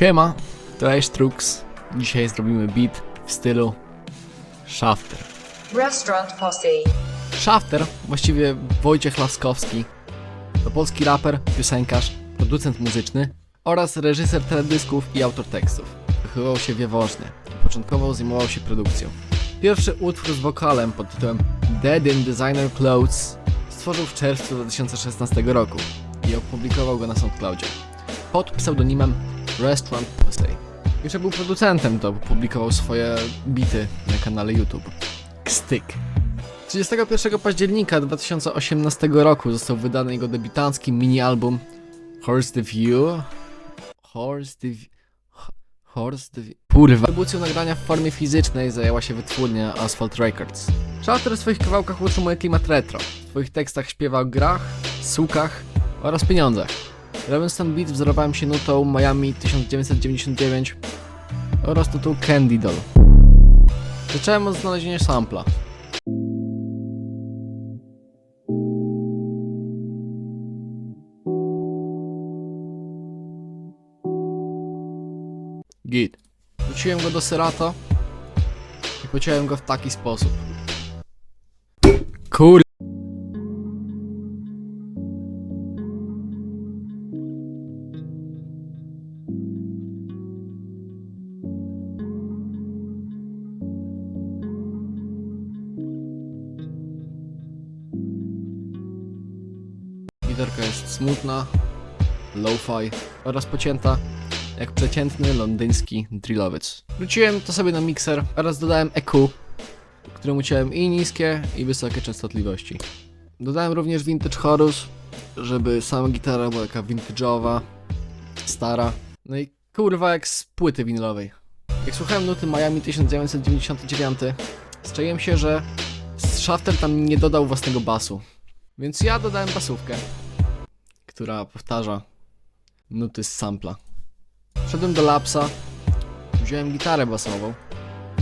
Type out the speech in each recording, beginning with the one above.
Siema, to Trux. Dzisiaj zrobimy beat w stylu Shafter. Restaurant Posse. Shafter, właściwie Wojciech Laskowski, to polski raper, piosenkarz, producent muzyczny oraz reżyser teledysków i autor tekstów. Wychowywał się w Jaworznie i początkowo zajmował się produkcją. Pierwszy utwór z wokalem pod tytułem Dead in Designer Clothes stworzył w czerwcu 2016 roku i opublikował go na SoundCloudzie pod pseudonimem Restaurant Pussy. Jeszcze był producentem, to publikował swoje bity na kanale YouTube. Kstyk. 31 października 2018 roku został wydany jego debiutancki mini-album Horse the View. Horse the View. Horse the View. Kurwa. Dystrybucją nagrania w formie fizycznej zajęła się wytwórnia Asphalt Records. Shelter w swoich kawałkach utrzymuje klimat retro. W swoich tekstach śpiewa o grach, sukach oraz pieniądzach. Robiąc ten beat wzorowałem się nutą Miami 1999 oraz nutą Candy Doll. Zacząłem od znalezienia sampla. Git. Wróciłem go do Serato i pociąłem go w taki sposób. Kur... Gitarka jest smutna, lo-fi oraz pocięta jak przeciętny londyński drillowiec. Wróciłem to sobie na mikser oraz dodałem EQ, którym uciąłem i niskie i wysokie częstotliwości. Dodałem również vintage chorus, żeby sama gitara była taka vintage'owa, stara. No i kurwa jak z płyty winylowej. Jak słuchałem nuty Miami 1999, zczaiłem się, że Shafter tam nie dodał własnego basu. Więc ja dodałem basówkę, która nuty z sampla. Wszedłem do lapsa, wziąłem gitarę basową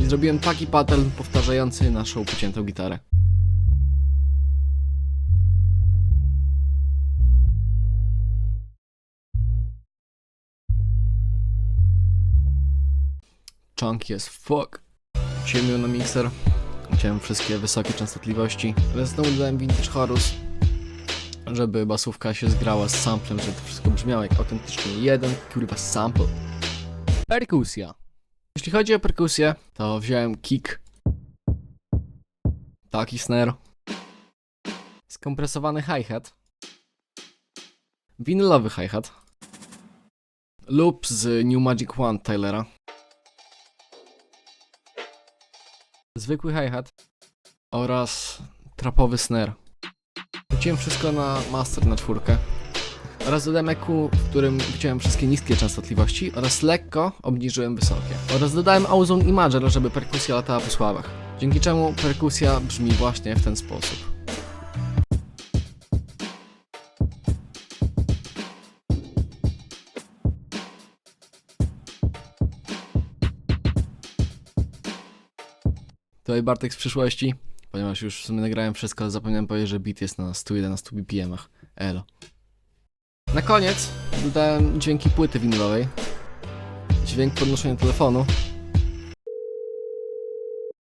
i zrobiłem taki pattern powtarzający naszą pociętą gitarę. Chunky as fuck. Wziąłem ją na mikser, chciałem wszystkie wysokie częstotliwości, ale znowu dodałem vintage chorus, żeby basówka się zgrała z samplem, żeby to wszystko brzmiało jak autentycznie jeden kurwa sample. Perkusja. Jeśli chodzi o perkusję, to wziąłem kick, taki snare, skompresowany hi-hat, winylowy hi-hat, loop z New Magic One Tylera, zwykły hi-hat oraz trapowy snare. Wrzuciłem wszystko na master na czwórkę. Oraz dodałem EQ, w którym wyciąłem wszystkie niskie częstotliwości oraz lekko obniżyłem wysokie. Oraz dodałem Ozone Imager, żeby perkusja latała po sławach. Dzięki czemu perkusja brzmi właśnie w ten sposób. Tutaj Bartek z przyszłości, ponieważ już w sumie nagrałem wszystko, ale zapomniałem powiedzieć, że beat jest na 111 BPM-ach. Elo. Na koniec dodałem dźwięki płyty winylowej. Dźwięk podnoszenia telefonu.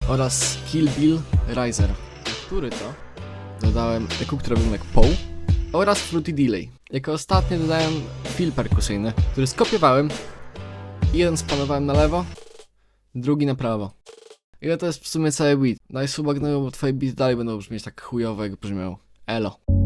Oraz Kill Bill Riser. Który to? Dodałem EQ, który robił jak Poe. Oraz Fruity Delay. Jako ostatnie dodałem fill perkusyjny, który skopiowałem. Jeden spanowałem na lewo, drugi na prawo. I to jest w sumie cały beat. Daj suba gnoju, bo twoje beat dalej będą brzmieć tak chujowo jak brzmiał. Elo.